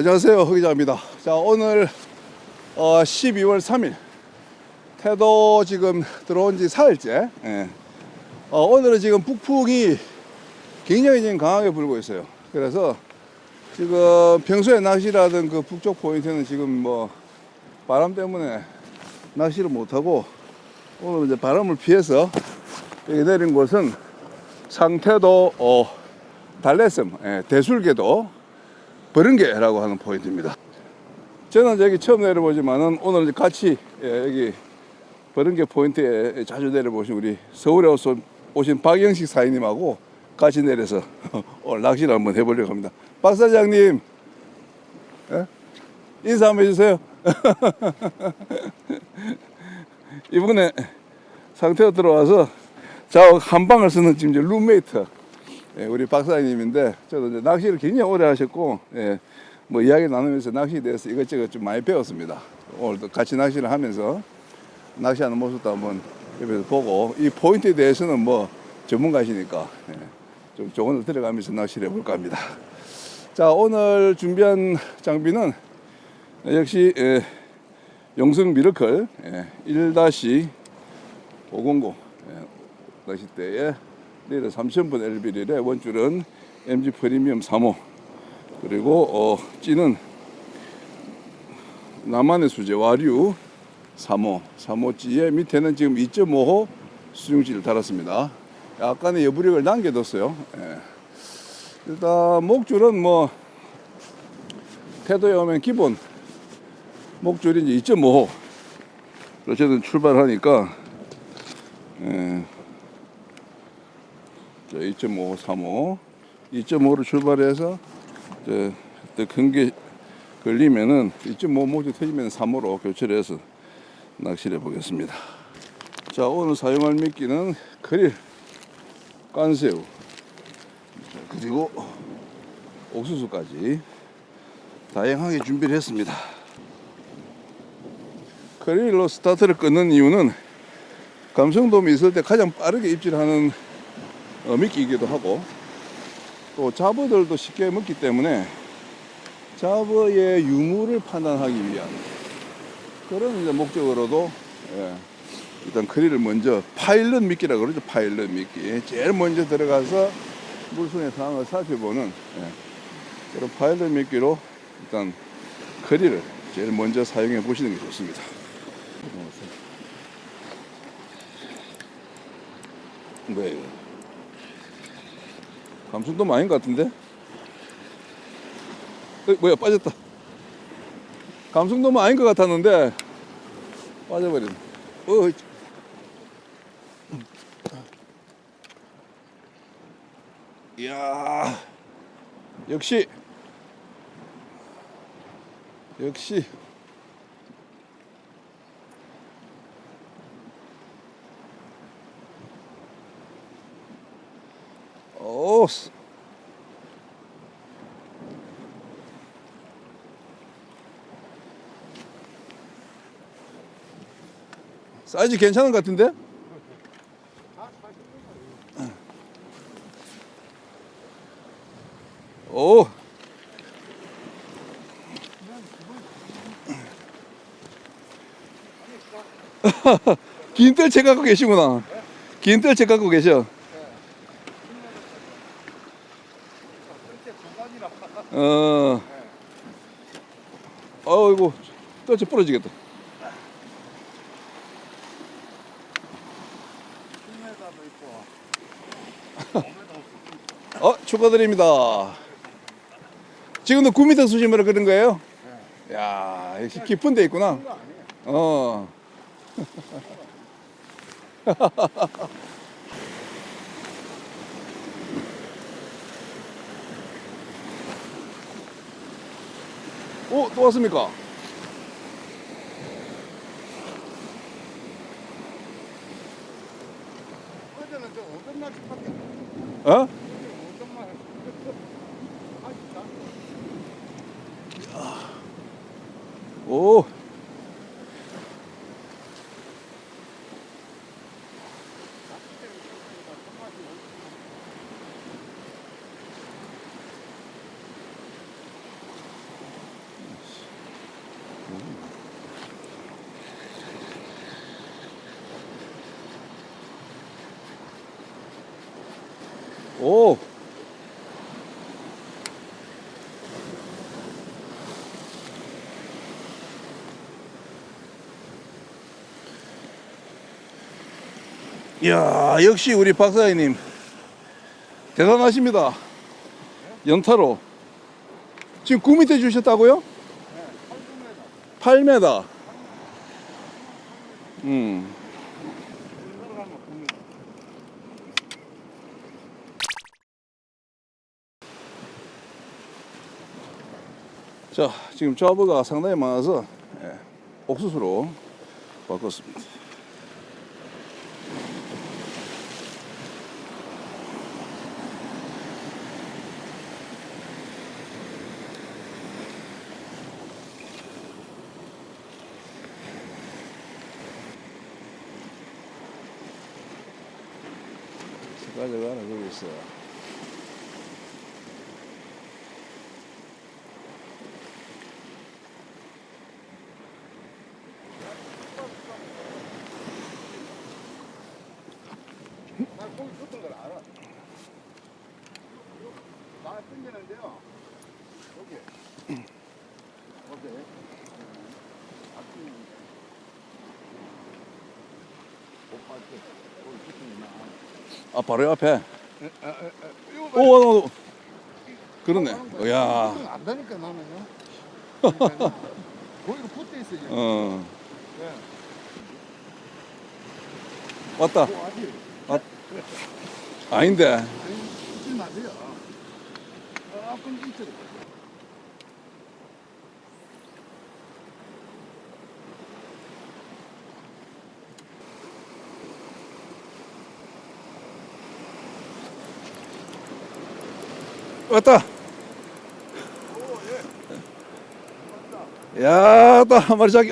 안녕하세요 허 기자입니다. 자 오늘 어, 12월 3일. 태도 지금 들어온 지 사흘째. 예. 어, 오늘은 지금 북풍이 굉장히 지금 강하게 불고 있어요. 그래서 지금 평소에 낚시라던 그 북쪽 포인트는 지금 뭐 바람 때문에 낚시를 못하고 오늘 이제 바람을 피해서 여기 내린 곳은 상태도 어, 달래섬 예, 대술계도 버른개라고 하는 포인트입니다. 저는 여기 처음 내려보지만은 오늘 같이 예, 여기 버른개 포인트에 자주 내려보신 우리 서울에 오신 박영식 사장님하고 같이 내려서 오늘 낚시를 한번 해보려고 합니다. 박 사장님, 예? 인사 한번 해주세요. 이번에 상태가 들어와서 자 한 방을 쓰는 지금 룸메이트 예, 우리 박사님인데 저도 이제 낚시를 굉장히 오래 하셨고 예, 뭐 이야기 나누면서 낚시에 대해서 이것저것 좀 많이 배웠습니다. 오늘도 같이 낚시를 하면서 낚시하는 모습도 한번 옆에서 보고 이 포인트에 대해서는 뭐 전문가시니까 예, 좀 조언을 들어가면서 낚시를 해볼까 합니다. 자 오늘 준비한 장비는 역시 예, 용성 미러클 예, 1-509 예, 낚싯대에 리더 3000분 LB릴에 원줄은 MG 프리미엄 3호 그리고 어, 찌는 나만의 수제 와류 3호 3호 찌에 밑에는 지금 2.5호 수중찌를 달았습니다 약간의 여부력을 남겨뒀어요 예. 일단 목줄은 뭐 태도에 오면 기본 목줄이 이제 2.5호 어쨌든 출발하니까 예. 자, 2.5, 3호. 2.5로 출발해서 큰게 걸리면은 2.5 모주 터지면 3호로 교체를 해서 낚시를 해보겠습니다. 자, 오늘 사용할 미끼는 크릴, 깐새우, 자, 그리고 옥수수까지 다양하게 준비를 했습니다. 크릴로 스타트를 끊는 이유는 감성돔이 있을 때 가장 빠르게 입질하는 어, 미끼이기도 하고 또 잡어들도 쉽게 먹기 때문에 잡어의 유무를 판단하기 위한 그런 이제 목적으로도 예, 일단 크리를 먼저 파일럿 미끼라고 그러죠 파일럿 미끼 제일 먼저 들어가서 물속의 상황을 살펴보는 예, 그런 파일럿 미끼로 일단 크리를 제일 먼저 사용해 보시는 게 좋습니다. 네. 감순도 아닌 것 같은데? 어, 뭐야 빠졌다. 감순도 아닌 것 같았는데 빠져버린. 어. 이야 역시 역시 오 스- 사이즈 괜찮은 것 같은데? 오. 긴 뜰 채 갖고 계시구나. 긴 뜰 채 갖고 계셔. 어. 어이구, 뜰채 부러지겠다. 어, 축하드립니다. 지금도 9m 수심으로 그런 거예요? 야, 역시 깊은 데 있구나. 어. 오, 또 왔습니까? 오! 이야, 역시 우리 박사님. 대단하십니다. 연타로. 지금 9m 주셨다고요? 8m. 음. 자, 지금 좌버가 상당히 많아서 예, 옥수수로 바꿨습니다. 가져가라 거기 있어. 나 거기 붙은 걸 알아. 나 땡기는데요. 여기. 어디? 앞뒤. 못 봤지. 거기 붙은 거 아 바로 옆에. 오, 오, 오. 그러네. 야, 안 되니까 나는요. 그러니까 거기로 붙어 있어요. 어, 네. 왔다. 뭐 아직 아닌데. 아니 붙지 마세요. 아, 그럼 있어. 왔다. 야, 또한 마리 잡기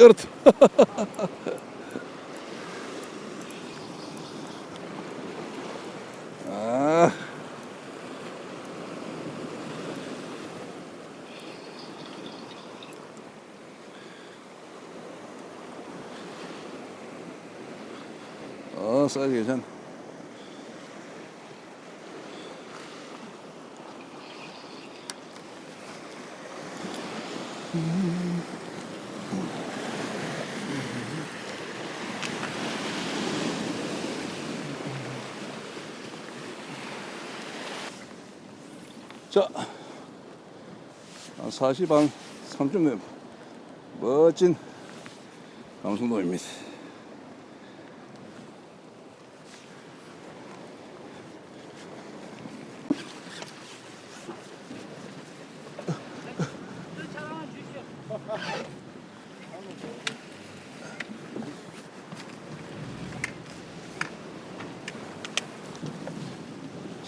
어 자, 4시 반 3점 내 멋진 감성도입니다.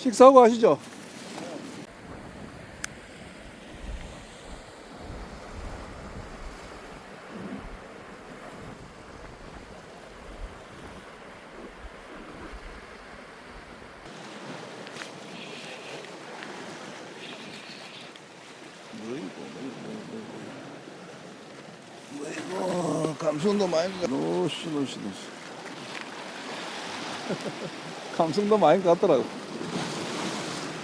식사하고 가시죠. 아이고, 감성도 많이 가. 노시 노시 노시. 감성도 많이 갔더라고.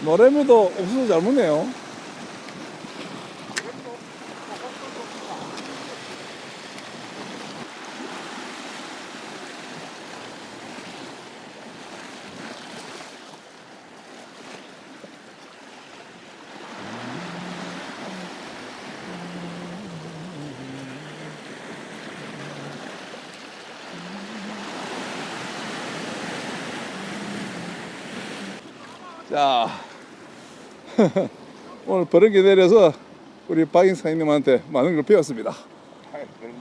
노래미도 옥수수 잘 먹네요. 자, 오늘 버럭이 내려서 우리 박인사님한테 많은 걸 배웠습니다. 아, 네.